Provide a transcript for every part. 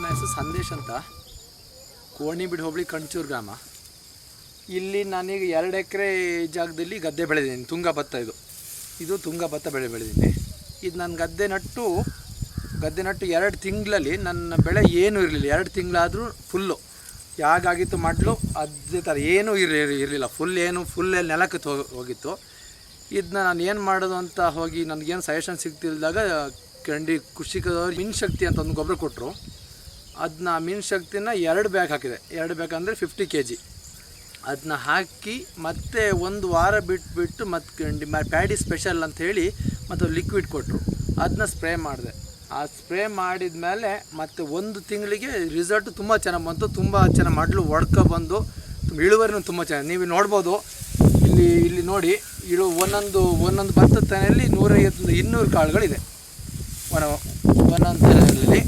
ರಾಜೇಶ್ ಅಂತ. ಕೋಣಿಬಿಡು ಹೋಬಳಿ ಕಣ್ಚೂರು ಗ್ರಾಮ. ಇಲ್ಲಿ ನಾನೀಗ ಎರಡು ಎಕರೆ ಜಾಗದಲ್ಲಿ ಗದ್ದೆ ಬೆಳೆದಿದ್ದೀನಿ, ತುಂಗ ಭತ್ತ ಇದು. ಇದು ತುಂಗ ಭತ್ತ ಬೆಳೆ ಬೆಳೆದಿದ್ದೀನಿ. ಇದು ನನ್ನ ಗದ್ದೆ ನಟ್ಟು ಗದ್ದೆ ನಟ್ಟು ಎರಡು ತಿಂಗಳಲ್ಲಿ ನನ್ನ ಬೆಳೆ ಏನೂ ಇರಲಿಲ್ಲ. ಎರಡು ತಿಂಗಳಾದರೂ ಫುಲ್ಲು. ಯಾಗಾಗಿತ್ತು ಮಾಡಲು, ಅದೇ ಥರ ಏನೂ ಇರ ಇರಲಿಲ್ಲ. ಫುಲ್ ಏನು, ಫುಲ್ ನೆಲಕ್ಕೆ ಹೋಗಿತ್ತು. ಇದನ್ನ ನಾನು ಏನು ಮಾಡೋದು ಅಂತ ಹೋಗಿ ನನಗೇನು ಸಜೆಷನ್ ಸಿಗ್ತಿಲ್ದಾಗ, ಕಂಡಿ ಕೃಷಿಕದವ್ರು ಮಿನ್ ಶಕ್ತಿ ಅಂತ ಒಂದು ಗೊಬ್ಬರ ಕೊಟ್ಟರು ಅದನ್ನ ಮೀನು ಶಕ್ತಿನ ಎರಡು ಬ್ಯಾಗ್ ಹಾಕಿದೆ. ಎರಡು ಬ್ಯಾಗ್ ಅಂದರೆ ಫಿಫ್ಟಿ ಕೆ ಜಿ ಅದನ್ನ ಹಾಕಿ ಮತ್ತೆ ಒಂದು ವಾರ ಬಿಟ್ಬಿಟ್ಟು ಮತ್ತೆ ಪ್ಯಾಡಿ ಸ್ಪೆಷಲ್ ಅಂತ ಹೇಳಿ ಮತ್ತು ಲಿಕ್ವಿಡ್ ಕೊಟ್ಟರು ಅದನ್ನ ಸ್ಪ್ರೇ ಮಾಡಿದೆ. ಆ ಸ್ಪ್ರೇ ಮಾಡಿದ ಮೇಲೆ ಮತ್ತು ಒಂದು ತಿಂಗಳಿಗೆ ರಿಸಲ್ಟ್ ತುಂಬ ಚೆನ್ನಾಗಿ ಬಂತು. ತುಂಬ ಚೆನ್ನಾಗಿ ಮಡ್ಲು ಒಡ್ಕೊ ಬಂದು ಇಳುವರಿನೂ ತುಂಬ ಚೆನ್ನಾಗಿ ನೀವು ನೋಡ್ಬೋದು. ಇಲ್ಲಿ ಇಲ್ಲಿ ನೋಡಿ, ಇಳು ಒಂದೊಂದು ಒಂದೊಂದು ಭತ್ತದ ತೆನೆಯಲ್ಲಿ ನೂರೈವತ್ತು ಇನ್ನೂರು ಕಾಳುಗಳಿದೆ. ಒಂದೊಂದು ತೆನೆಯಲ್ಲಿ.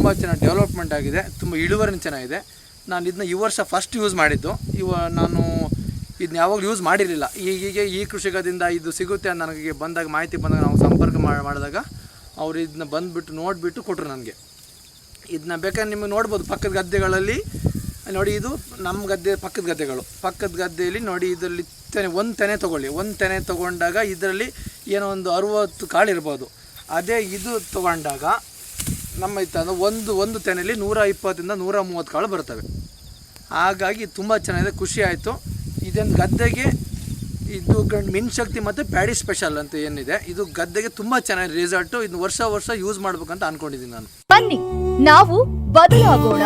ತುಂಬ ಚೆನ್ನಾಗಿ ಡೆವಲಪ್ಮೆಂಟ್ ಆಗಿದೆ, ತುಂಬ ಇಳುವರಿನೂ ಚೆನ್ನಾಗಿದೆ. ನಾನು ಇದನ್ನ ಈ ವರ್ಷ ಫಸ್ಟ್ ಯೂಸ್ ಮಾಡಿದ್ದು. ಇವ ನಾನು ಇದನ್ನ ಯಾವಾಗಲೂ ಯೂಸ್ ಮಾಡಿರಲಿಲ್ಲ. ಈಗೀಗ ಈ ಕೃಷಿಕದಿಂದ ಇದು ಸಿಗುತ್ತೆ ಅಂತ ನನಗೆ ಬಂದಾಗ, ಮಾಹಿತಿ ಬಂದಾಗ ನಾವು ಸಂಪರ್ಕ ಮಾಡಿದಾಗ ಅವರು ಇದನ್ನ ಬಂದುಬಿಟ್ಟು ನೋಡಿಬಿಟ್ಟು ಕೊಟ್ಟರು ನನಗೆ. ಇದನ್ನ ಬೇಕಾದ್ರೆ ನಿಮಗೆ ನೋಡ್ಬೋದು, ಪಕ್ಕದ ಗದ್ದೆಗಳಲ್ಲಿ. ನೋಡಿ ಇದು ನಮ್ಮ ಗದ್ದೆ, ಪಕ್ಕದ ಗದ್ದೆಗಳು. ಪಕ್ಕದ ಗದ್ದೆಯಲ್ಲಿ ನೋಡಿ ಇದರಲ್ಲಿ ತೆನೆ, ಒಂದು ತೆನೆ ತೊಗೊಳ್ಳಿ. ಒಂದು ತೆನೆ ತೊಗೊಂಡಾಗ ಇದರಲ್ಲಿ ಏನೋ ಒಂದು ಅರುವತ್ತು ಕಾಳು ಇರ್ಬೋದು. ಅದೇ ಇದು ತೊಗೊಂಡಾಗ ನಮ್ಮ ಇತ್ತ ಒಂದು ಒಂದು ತೆನೆಯಲ್ಲಿ ನೂರ ಇಪ್ಪತ್ತರಿಂದ ನೂರ ಮೂವತ್ತು ಕಾಳು ಬರ್ತವೆ ಹಾಗಾಗಿ ತುಂಬ ಚೆನ್ನಾಗಿದೆ, ಖುಷಿ ಆಯಿತು. ಇದೊಂದು ಗದ್ದೆಗೆ, ಇದು ಮಿನ್ ಶಕ್ತಿ ಮತ್ತು ಪ್ಯಾಡಿ ಸ್ಪೆಷಲ್ ಅಂತ ಏನಿದೆ, ಇದು ಗದ್ದೆಗೆ ತುಂಬ ಚೆನ್ನಾಗಿ ರಿಸಲ್ಟು ಇದು ವರ್ಷ ವರ್ಷ ಯೂಸ್ ಮಾಡ್ಬೇಕಂತ ಅಂದ್ಕೊಂಡಿದ್ದೀನಿ ನಾನು. ಬನ್ನಿ, ನಾವು ಬದಲಾಗೋಣ.